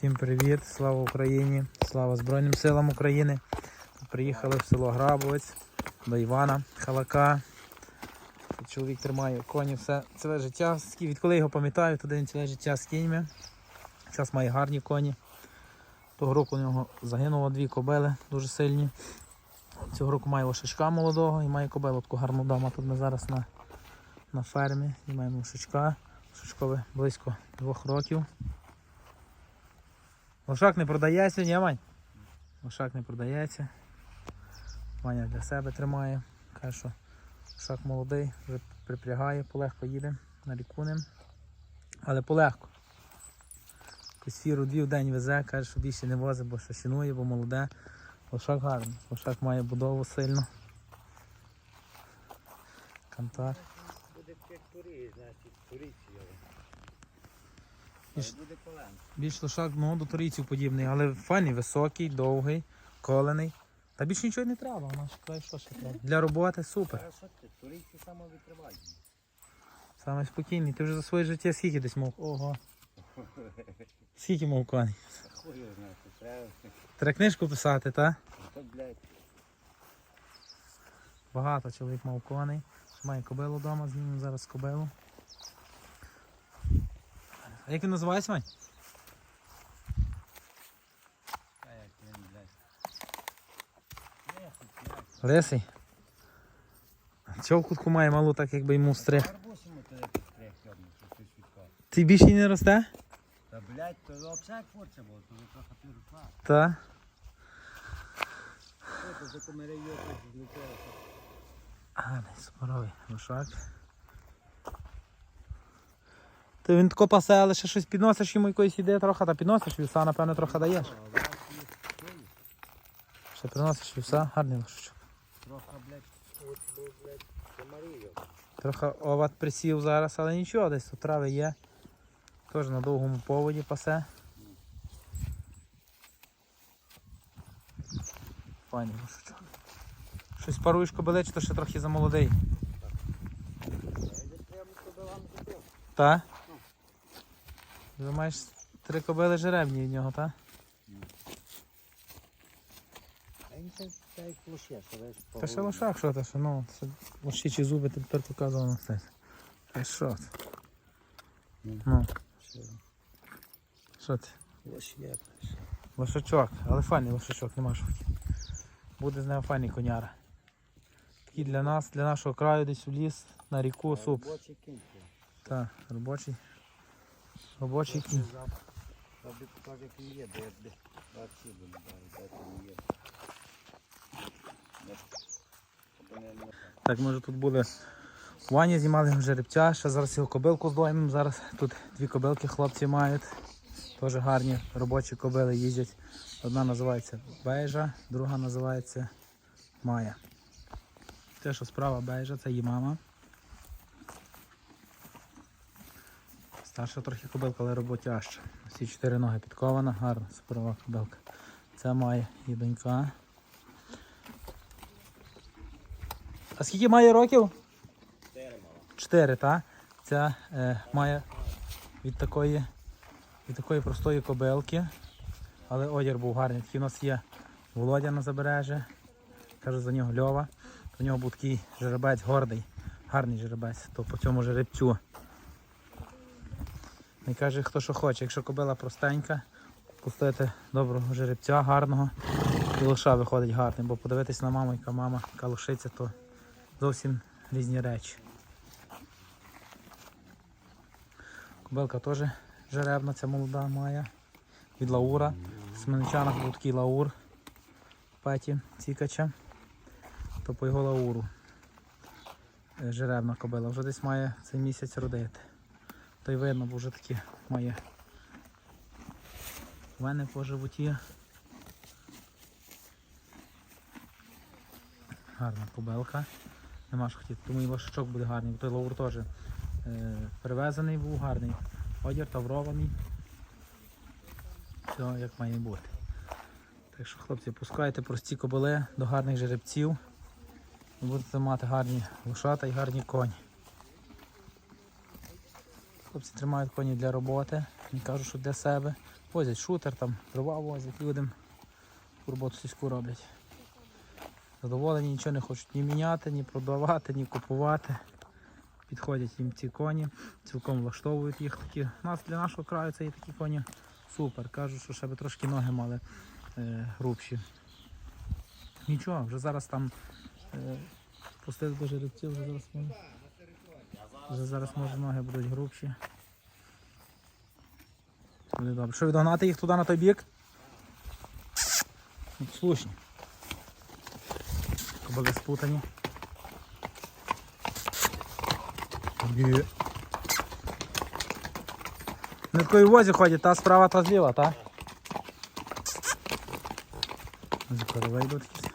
Всім привіт, слава Україні, слава Збройним силам України. Приїхали в село Грабовець до Івана Халака. Чоловік тримає коні все ціле життя. Відколи його пам'ятаю, то він ціле життя з кіньми. Зараз має гарні коні. Того року у нього загинуло дві кобили дуже сильні. Цього року має лошачка молодого і має кобилу таку гарну дому. Тут ми зараз на, на фермі і маємо лошачка. Лошачкове близько двох років. Лошак не продається, ні, Вань? Лошак не продається. Ваня для себе тримає. Каже, що лошак молодий, вже припрягає, полегко їде на ріку. Але полегко. Якусь фіру дві в день везе, каже, що більше не возить, бо що шинує, бо молоде. Лошак гарний. Лошак має будову сильно. Кантар. Буде як турі, значить, турійці його. Буде колен. Більш лошак ну, до турійців подібний, але файний, високий, довгий, колений. Та більше нічого не треба, вона ж що ще треба. Для роботи супер. Турійці самовитривальні. Саме спокійний. Ти вже за своє життя скільки десь мов? Ого. Скільки мов коней? Треба. Книжку писати, та? То, блядь, Багато чоловік мав коней. Має кобилу вдома, знімемо зараз кобилу. А як він називається, а блядь. Лисий. Чого кутку має малу, так якби йому стриг. Ти більше не росте? Та, блядь, то взагалі форця було, то трохи. Та. Ти комери йопиш, злетіло. Гарний, суперовий лошак. Ти він тако пасе, але ще щось підносиш йому якоїсь ідеї трохи, та підносиш вівса, напевно, трохи даєш. Ще приносиш вівса, гарний лошачок. Трохи, блядь, блядь, комарів. Трохи оват присів зараз, але нічого, десь тут трави є. Теж на довгому поводі пасе. Файний лошачок. Щось паруєш кобилич, то ще трохи замолодий. Я Вже маєш три кобили жеребні від нього, та? А він це та ще лошак, що це, що ну, це лошичі зуби тепер показував на це. Та що це? Ну. Що це? Лоше, Лошачок, але файний лошачок, нема що. Буде з нього файний коняра. Такий для нас, для нашого краю, десь у ліс, на ріку, суп. Робочий кінь. Так, робочий. Робочий кінь. Так як і є, де дали, де не є. Так, ми вже тут були в вані, знімали жеребця, ще зараз його кобилку здоймемо. Зараз тут дві кобилки хлопці мають. Теж гарні робочі кобили їздять. Одна називається Бейжа, друга називається Майя. Те, що справа Бейжа, це її мама. Старша трохи кобилка, але роботяща. Всі чотири ноги підкована, гарна, суперова кобилка. Це Майя і донька. А скільки має років? Чотири, так? Ця е, має від такої, від такої простої кобилки. Але одяг був гарний. Такий у нас є Володя на забережжі. Кажу за нього Льова. У нього був такий жеребець гордий, гарний жеребець, то по цьому жеребцю. І каже, хто що хоче. Якщо кобила простенька, пустити доброго жеребця, гарного, і лоша виходить гарний, бо подивитись на маму, яка мама, яка лошиця, то зовсім різні речі. Кобилка теж жеребна, ця молода має. Від Лаура. В Семеничанах був такий Лаур Петі Цікача. То по його Лауру. е, Жеребна кобила. Вже десь має цей місяць родити. То й видно, бо вже такі має вени по животі. Гарна кобилка. Нема що хотіти, тому і лошачок буде гарний, бо той лаур теж е, привезений був, гарний. Одяг таврований. Все як має бути. Так що, хлопці, пускайте прості кобили до гарних жеребців. Будете мати гарні лошата і гарні коні. Хлопці тримають коні для роботи. Вони кажуть, що для себе. Возять шутер, там, дрова возять людям. Роботу сільську роблять. Задоволені, нічого не хочуть ні міняти, ні продавати, ні купувати. Підходять їм ці коні, цілком влаштовують їх такі. У нас для нашого краю це є такі коні супер. Кажуть, що ще би трошки ноги мали е, грубші. Нічого, вже зараз там е, пустили до жеребців, вже зараз. Вже зараз може ноги будуть грубші. Буде добре. Що відогнати їх туди на той бік? Слушні. Кобили спутані. На такої возі ходять, та справа, та зліва, та? Ось коровей йдуть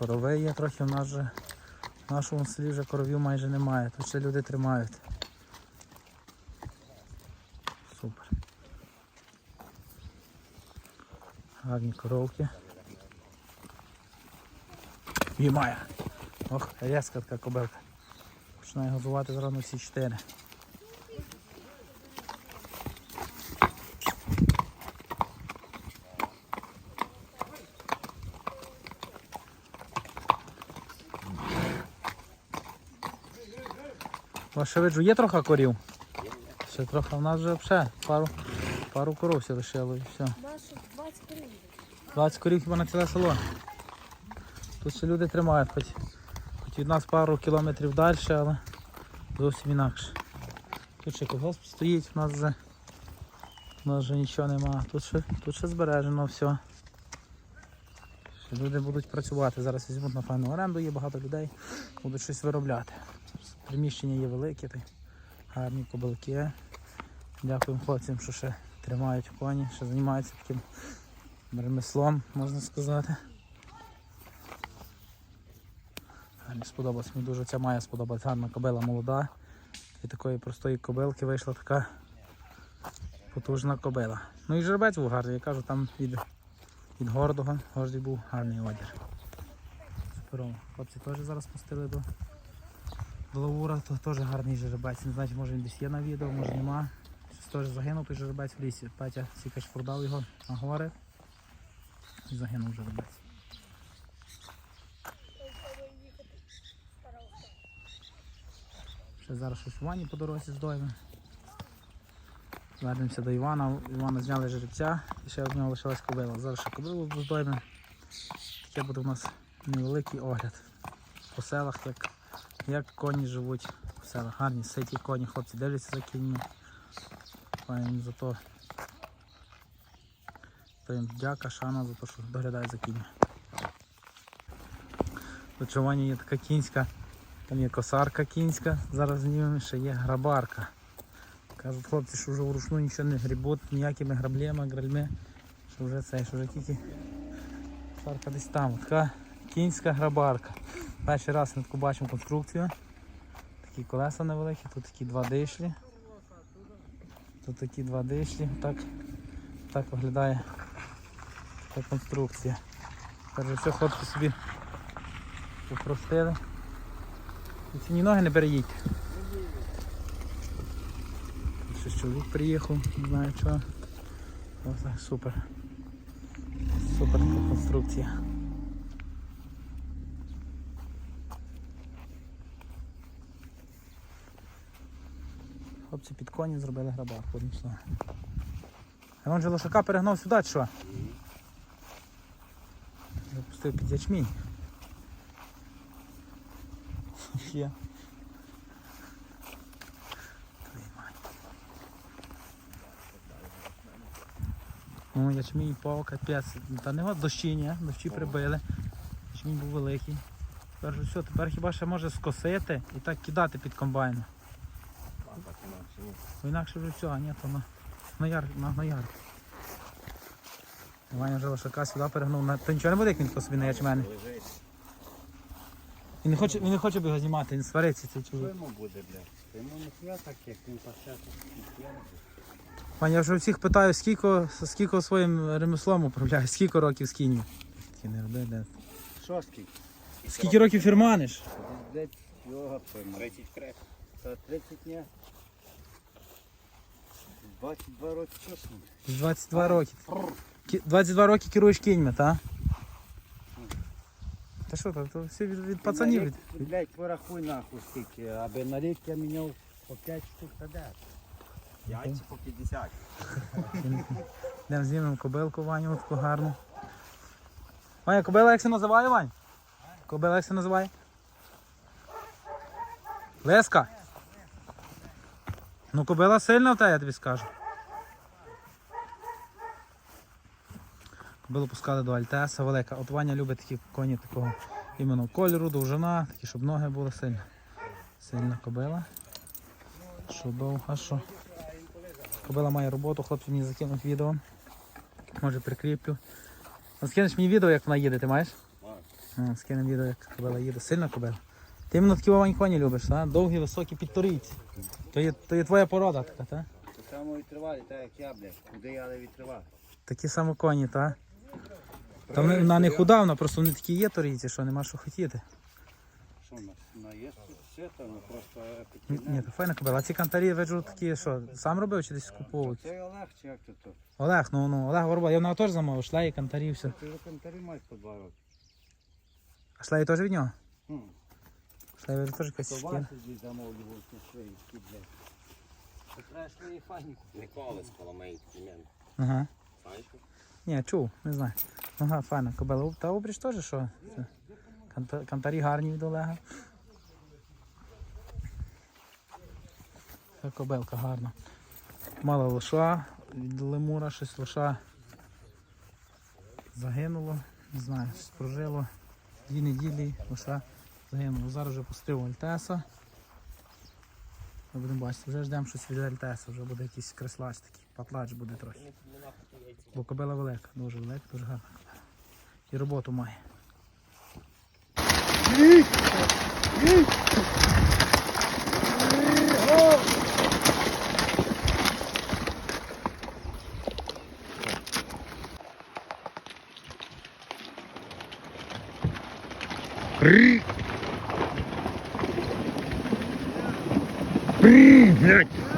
коровей є трохи, в нас же в нашому селі вже коровів майже немає. Тут ще люди тримають. Супер. Гарні коровки. Має. Ох, різка така кобилка. Починає газувати зразу всі чотири. Ваше виджу, є трохи корів? Ще трохи, в нас вже взагалі пару, пару коров все лишило і все. 20 гривень. 20 корів хіба на ціле село. Тут ще люди тримають, хоч, хоч від нас пару кілометрів далі, але зовсім інакше. Тут ще колгосп стоїть, у нас вже, у нас вже нічого немає. Тут ще, тут ще збережено все. Ще люди будуть працювати. Зараз візьмуть на файну оренду, є багато людей, будуть щось виробляти. Приміщення є й гарні кобилки. Дякуємо хлопцям, що ще тримають коні, що займаються таким ремеслом, можна сказати. Мені сподобалось, мені дуже ця має сподобалась гарна кобила молода. Від такої простої кобилки вийшла така потужна кобила. Ну і жеребець був гарний, я кажу, там від, від гордого гордий був гарний одір. Хлопці теж зараз пустили до, до лавура, то теж гарний жеребець. Не знаю, може він десь є на відео, може нема. Щось теж загинув той жеребець в лісі. Петя Сікач продав його на гори і загинув жеребець. Ще зараз щось вані по дорозі здоїмо. Вернемося до Івана. Івана зняли жеребця і ще в нього лишилась кобила. Зараз ще кобилу здоїмо. Таке буде у нас невеликий огляд по селах, як, як коні живуть в селах. Гарні ситі коні, хлопці дивляться за кіньми. Пані за то. То дяка, шана за те, що доглядають за кіньми. Тут є така кінська. Там є косарка кінська, зараз знімемо ще є грабарка. Кажуть хлопці, що вже вручну нічого не грібуть, ніякими граблями, гральми, що вже це, що вже тільки косарка десь там. Така кінська грабарка. Перший раз ми таку бачимо конструкцію. Такі колеса невеликі, тут такі два дишлі. Тут такі два дишлі. Так, так виглядає така конструкція. Каже, все хлопці собі попростили. І ці ноги не. Тут ще чоловік приїхав, не знаю чого. Ось так, супер. Супер конструкція. Хлопці під коні зробили грабар, одним словом. А він же лошака перегнав сюди, чи що? Запустив під ячмінь. Є. Ну, ячмінь пав, капець. Та нема дощі, ні, дощі прибили. Ячмінь був великий. Тепер все, тепер хіба ще може скосити і так кидати під комбайном. Інакше вже все, а ні, то на, на яр, на, на яр. Ваня вже лошака сюди перегнув. На... То нічого не буде, як він тако собі на ячмені. Він не хоче, він не хоче б його знімати, він свариться цей Що чоловік. йому буде, блядь? Йому не так, як він пасе, то Пані, я вже всіх питаю, скільки, скільки своїм ремеслом управляє, скільки років з кіньми. Не роби, де. Що скільки? Скільки років фірманиш? Блядь, йога пойма. 30 крек. Та 30 дня. 22 роки чесно. 22 роки. 22 роки керуєш кіньми, та? Та що, то, то всі від, від пацанів. від- Блядь, порахуй нахуй скільки, аби на рік я міняв по 5 штук садет. Яйці по 50. Йдемо знімемо кобилку Ваню, таку гарну. Ваня, кобила як се називає, Вань? Кобила як се називає? Леска. Ну кобила сильна в тебе, я тобі скажу. Кобилу пускали до Альтеса, велика. От Ваня любить такі коні такого іменно кольору, довжина, такі, щоб ноги були сильні. Сильна кобила. Що довга, що. Кобила має роботу, хлопці мені закинуть відео. Може прикріплю. Ну, скинеш мені відео, як вона їде, ти маєш? Маю. Скинемо відео, як кобила їде. Сильна кобила. Ти іменно такі вовань коні любиш, а? довгі, високі, підторійці. То є, то є твоя порода така, так? Так само відтривалі, так як я, блядь. Куди я, але відтривав. Такі само коні, так? Та вона не худа, вона просто вони такі є торійці, що нема що хотіти. Що у нас? На є тут все там, ну просто такі. Ні, ні, то файна кобила. А ці кантарі, виджу, такі, що, сам робив чи десь куповував? Це Олег чи як то то? Олег, ну, ну, Олег Горба, я в нього теж замовив, шлеї, кантарі, все. Ти вже коментарі маєш по два роки. А шлеї теж від нього? Хм. Шлеї теж якась шкіра. Треба. Ніколи з. Ага. Знаєш? Ні, чув, не знаю. Ага, файна кобила. Та обріж теж що? Це. канта- Кантарі гарні від Олега. Та кобилка гарна. Мала лоша від лемура, щось лоша загинуло, не знаю, спружило. Дві неділі лоша загинуло. Зараз вже пустив Альтеса. Ми будемо бачити, вже ждемо щось від Альтеса, вже буде якийсь креслач такий, патлач буде трохи. Бо кобила велика, дуже велика, дуже гарна. І роботу має. Блять!